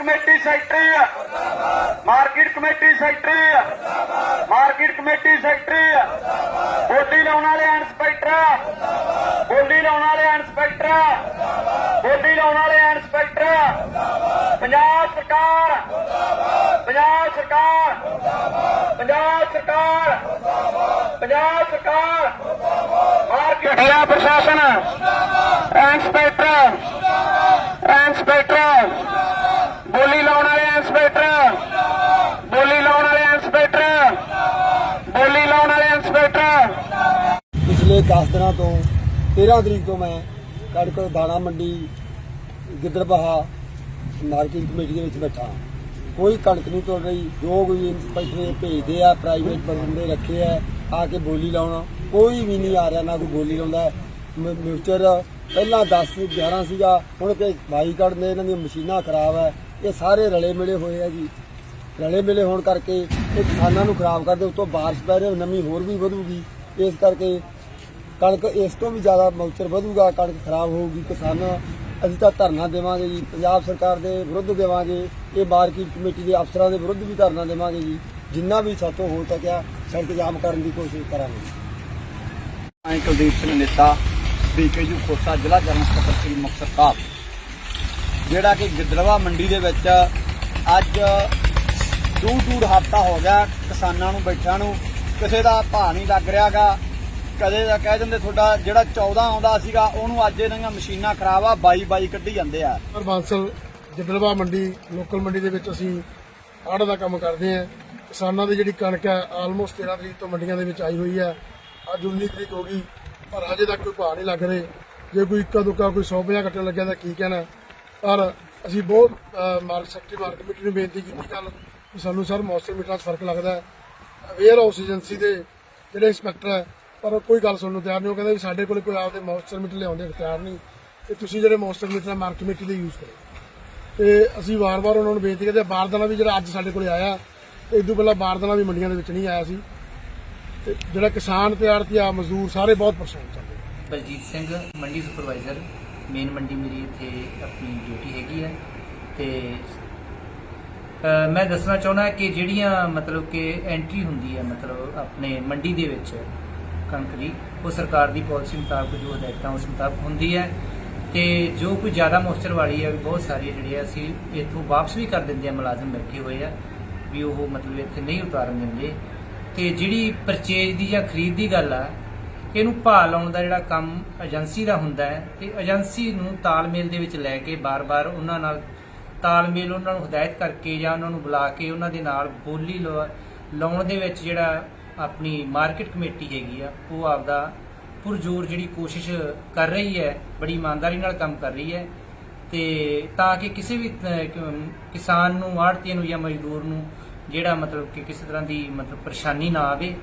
Committee secretary market committee secretary market committee secretary ਬੋਲੀ ਲਾਉਣ ਵਾਲੇ ਇੰਸਪੈਕਟਰ ਬੋਲੀ ਲਾਉਣ ਵਾਲੇ ਇੰਸਪੈਕਟਰ ਬੋਲੀ ਲਾਉਣ ਵਾਲੇ ਇੰਸਪੈਕਟਰ ਪੰਜਾਬ ਸਰਕਾਰ। ਪੰਜਾਬ ਸਰਕਾਰ। ਪੰਜਾਬ ਸਰਕਾਰ। ਪੰਜਾਬ ਸਰਕਾਰ। ਮਾਰਕੀਟ ਹਿਆ ਪ੍ਰਸ਼ਾਸਨ। ਇੰਸਪੈਕਟਰ ਇੰਸਪੈਕਟਰ ਬੋਲੀ ਲਾਉਣ ਵਾਲੇ ਇੰਸਪੈਕਟਰ ਬੋਲੀ ਲਾਉਣ ਵਾਲੇ ਇੰਸਪੈਕਟਰ ਬੋਲੀ ਲਾਉਣ ਵਾਲੇ ਇੰਸਪੈਕਟਰ ਪਿਛਲੇ 10 ਦਿਨਾਂ ਤੋਂ 13 ਤਰੀਕ ਤੋਂ ਮੈਂ ਕਣਕ, ਦਾਣਾ ਮੰਡੀ ਗਿੱਦੜਬਾਹਾ ਮਾਰਕੀਟ ਕਮੇਟੀ ਦੇ ਵਿੱਚ ਬੈਠਾ ਕੋਈ ਕਣਕ ਨਹੀਂ ਤੁਲ ਰਹੀ, ਜੋ ਕੋਈ ਇੰਸਪੈਕਟਰ ਭੇਜਦੇ ਆ ਪ੍ਰਾਈਵੇਟ ਬੰਦੇ ਰੱਖੇ ਆ ਆ ਕੇ ਬੋਲੀ ਲਾਉਣ, ਕੋਈ ਵੀ ਨਹੀਂ ਆ ਰਿਹਾ, ਨਾ ਕੋਈ ਬੋਲੀ ਲਾਉਂਦਾ। ਮ- ਮਿਊਚਰ ਪਹਿਲਾਂ 10 11 ਸੀਗਾ, ਹੁਣ ਕਿ ਬਾਈ ਕੱਢਦੇ ਇਹਨਾਂ ਦੀਆਂ ਮਸ਼ੀਨਾਂ ਖਰਾਬ ਹੈ ਇਹ ਸਾਰੇ ਰਲੇ ਮਿਲੇ ਹੋਏ ਆ ਜੀ। ਰਲੇ ਮਿਲੇ ਹੋਣ ਕਰਕੇ ਇਹ ਕਿਸਾਨਾਂ ਨੂੰ ਖਰਾਬ ਕਰਦੇ ਉਤੋਂ ਬਾਰਿਸ਼ ਪੈ ਰਹੀ, ਨਮੀ ਹੋਰ ਵੀ ਵਧੂਗੀ, ਇਸ ਕਰਕੇ ਕਣਕ ਇਸ ਤੋਂ ਵੀ ਜ਼ਿਆਦਾ ਮੌਚਰ ਵਧੂਗਾ, ਕਣਕ ਖਰਾਬ ਹੋਊਗੀ, ਕਿਸਾਨ ਅਸੀਂ ਤਾਂ ਧਰਨਾ ਦੇਵਾਂਗੇ ਜੀ, ਪੰਜਾਬ ਸਰਕਾਰ ਦੇ ਵਿਰੁੱਧ ਦੇਵਾਂਗੇ, ਇਹ ਮਾਰਕੀਟ ਕਮੇਟੀ ਦੇ ਅਫਸਰਾਂ ਦੇ ਵਿਰੁੱਧ ਵੀ ਧਰਨਾ ਦੇਵਾਂਗੇ ਜੀ, ਜਿੰਨਾ ਵੀ ਸਾਤੋਂ ਹੋ ਸਕਿਆ, ਸੜਕ ਜਾਮ ਕਰਨ ਦੀ ਕੋਸ਼ਿਸ਼ ਕਰਾਂਗੇ। ਮੈਂ ਕੁਲਦੀਪ ਸਿੰਘ ਨੇਤਾ ਬੀਕੇਯੂ ਖੋਸਾ, ਜ਼ਿਲ੍ਹਾ ਜਨਰਲ ਸਕੱਤਰ ਸ੍ਰੀ ਮੁਕਤਸਰ ਸਾਹਿਬ। ਜਿਹੜਾ ਕਿ ਗਿੱਦੜਵਾ ਮੰਡੀ ਦੇ ਵਿੱਚ ਅੱਜ ਦੂਰ ਦੂਰ ਹਫਤਾ ਹੋ ਗਿਆ ਕਿਸਾਨਾਂ ਨੂੰ, ਬੈਠਿਆਂ ਨੂੰ, ਕਿਸੇ ਦਾ ਭਾਅ ਨਹੀਂ ਲੱਗ ਰਿਹਾਗਾ। ਕਦੇ ਦਾ ਕਹਿ ਦਿੰਦੇ ਤੁਹਾਡਾ ਜਿਹੜਾ 14 ਆਉਂਦਾ ਸੀਗਾ ਉਹਨੂੰ ਅੱਜ ਇਹਨਾਂ ਦੀਆਂ ਮਸ਼ੀਨਾਂ ਖਰਾਬ ਆ ਬਾਈ ਬਾਈ ਕੱਢੀ ਜਾਂਦੇ ਆ। ਪਰ ਬਾਂਸਲ ਜਦਲਵਾ ਮੰਡੀ ਲੋਕਲ ਮੰਡੀ ਦੇ ਵਿੱਚ ਅਸੀਂ ਆੜ ਦਾ ਕੰਮ ਕਰਦੇ ਹਾਂ। ਕਿਸਾਨਾਂ ਦੀ ਜਿਹੜੀ ਕਣਕ ਹੈ ਆਲਮੋਸਟ 13 ਤਰੀਕ ਤੋਂ ਮੰਡੀਆਂ ਦੇ ਵਿੱਚ ਆਈ ਹੋਈ ਹੈ। ਅੱਜ 19 ਤਰੀਕ ਹੋ ਗਈ ਪਰ ਹਜੇ ਤੱਕ ਕੋਈ ਭਾਅ ਨਹੀਂ ਲੱਗ ਰਹੇ। ਜੇ ਕੋਈ ਇੱਕਾ ਦੁੱਕਾ ਕੋਈ 150 ਕੱਟਣ ਲੱਗਿਆ ਤਾਂ ਕੀ ਕਹਿਣਾ। ਪਰ ਅਸੀਂ ਬਹੁਤ ਅਹ, ਮਾਰਕ ਸੈਕਟਰੀ ਮਾਰਕ ਕਮੇਟੀ ਨੂੰ ਬੇਨਤੀ ਕੀਤੀ ਕੱਲ ਕਿ ਸਾਨੂੰ ਸਰ ਮੌਸਮ ਮੀਟਰਾਂ 'ਚ ਫ਼ਰਕ ਲੱਗਦਾ। ਹੈ ਵੇਅਰ ਹਾਊਸ ਏਜੰਸੀ ਦੇ ਜਿਹੜੇ ਇੰਸਪੈਕਟਰ ਹੈ ਪਰ ਕੋਈ ਗੱਲ ਸੁਣਨ ਨੂੰ ਤਿਆਰ ਨਹੀਂ। ਉਹ ਕਹਿੰਦੇ ਵੀ ਸਾਡੇ ਕੋਲ ਕੋਈ ਆਪਦੇ ਮੌਸਟਰ ਮੀਟਰ ਲਿਆਉਂਦੇ ਤਿਆਰ ਨਹੀਂ। ਤੇ ਤੁਸੀਂ ਜਿਹੜੇ ਮੌਸਟਰ ਮੀਟਰ ਮਾਰਕ ਕਮੇਟੀ ਦੇ ਯੂਜ਼ ਕਰੋ। ਤੇ ਅਸੀਂ ਵਾਰ-ਵਾਰ ਉਹਨਾਂ ਨੂੰ ਬੇਨਤੀ ਕਰਦੇ ਹਾਂ, ਬਾਰਦਾਨਾ ਵੀ ਜਿਹੜਾ ਅੱਜ ਸਾਡੇ ਕੋਲ ਆਇਆ ਤੇ ਤੋਂ ਪਹਿਲਾਂ ਬਾਰਦਾਨਾ ਵੀ ਮੰਡੀਆਂ ਦੇ ਵਿੱਚ ਨਹੀਂ ਆਇਆ ਸੀ। ਤੇ ਜਿਹੜਾ ਕਿਸਾਨ ਤੇ ਆੜਤੀਆ ਮਜ਼ਦੂਰ ਸਾਰੇ ਬਹੁਤ ਪਰੇਸ਼ਾਨ ਚੱਲ ਰਹੇ ਬਲਜੀਤ ਸਿੰਘ ਮੰਡੀ ਸੁਪਰਵਾਈਜ਼ਰ ਮੇਨ ਮੰਡੀ ਮੇਰੀ ਇੱਥੇ ਆਪਣੀ ਡਿਊਟੀ ਹੈਗੀ ਹੈ ਤੇ ਮੈਂ ਦੱਸਣਾ ਚਾਹੁੰਦਾ ਕਿ ਜਿਹੜੀਆਂ ਮਤਲਬ ਕਿ ਐਂਟਰੀ ਹੁੰਦੀ ਹੈ ਮਤਲਬ ਆਪਣੇ ਮੰਡੀ ਦੇ ਵਿੱਚ ਕਣਕ ਦੀ, ਉਹ ਸਰਕਾਰ ਦੀ ਪਾਲਿਸੀ ਮੁਤਾਬਕ ਜੋ ਹਦਾਇਤਾਂ ਉਸ ਮੁਤਾਬਕ ਹੁੰਦੀ ਹੈ ਤੇ ਜੋ ਕੋਈ ਜ਼ਿਆਦਾ ਮੋਇਸਚਰ ਵਾਲੀ ਹੈ, ਬਹੁਤ ਸਾਰੀ ਜਿਹੜੀ ਹੈ, ਅਸੀਂ ਇੱਥੋਂ ਵਾਪਸ ਵੀ ਕਰ ਦਿੰਦੇ ਆ ਮੁਲਾਜ਼ਮ ਬੈਠੇ ਹੋਏ ਆ, ਵੀ ਉਹ ਮਤਲਬ ਇੱਥੇ ਨਹੀਂ ਉਤਾਰਨ ਦਿੰਦੇ। ਤੇ ਜਿਹੜੀ ਪਰਚੇਜ ਦੀ ਜਾਂ ਖਰੀਦ ਦੀ ਗੱਲ ਆ, ਇਹਨੂੰ ਭਾਅ ਲਾਉਣ ਦਾ ਜਿਹੜਾ ਕੰਮ ਏਜੰਸੀ ਦਾ ਹੁੰਦਾ ਹੈ, ਤੇ ਏਜੰਸੀ ਨੂੰ ਤਾਲਮੇਲ ਦੇ ਵਿੱਚ ਲੈ ਕੇ ਬਾਰ-ਬਾਰ ਉਹਨਾਂ ਨਾਲ ਤਾਲਮੇਲ ਉਹਨਾਂ ਨੂੰ ਹਦਾਇਤ ਕਰਕੇ ਜਾਂ ਉਹਨਾਂ ਨੂੰ ਬੁਲਾ ਕੇ ਉਹਨਾਂ ਦੇ ਨਾਲ ਬੋਲੀ ਲਵਾ- ਲਾਉਣ ਦੇ ਵਿੱਚ ਜਿਹੜਾ ਆਪਣੀ ਮਾਰਕੀਟ ਕਮੇਟੀ ਹੈਗੀ ਆ, ਉਹ ਆਪਦਾ ਪੁਰਜੋਰ ਜਿਹੜੀ ਕੋਸ਼ਿਸ਼ ਕਰ ਰਹੀ ਹੈ, ਬੜੀ ਇਮਾਨਦਾਰੀ ਨਾਲ ਕੰਮ ਕਰ ਰਹੀ ਹੈ ਤੇ ਤਾਂ ਕਿ ਕਿਸੇ ਵੀ ਕਿਸਾਨ ਨੂੰ ਆੜ੍ਹਤੀਏ ਨੂੰ ਜਾਂ ਮਜ਼ਦੂਰ ਨੂੰ ਜਿਹੜਾ ਮਤਲਬ ਕਿ ਕਿਸੇ ਤਰ੍ਹਾਂ ਦੀ ਮਤਲਬ ਪਰੇਸ਼ਾਨੀ ਨਾ ਆਵੇ।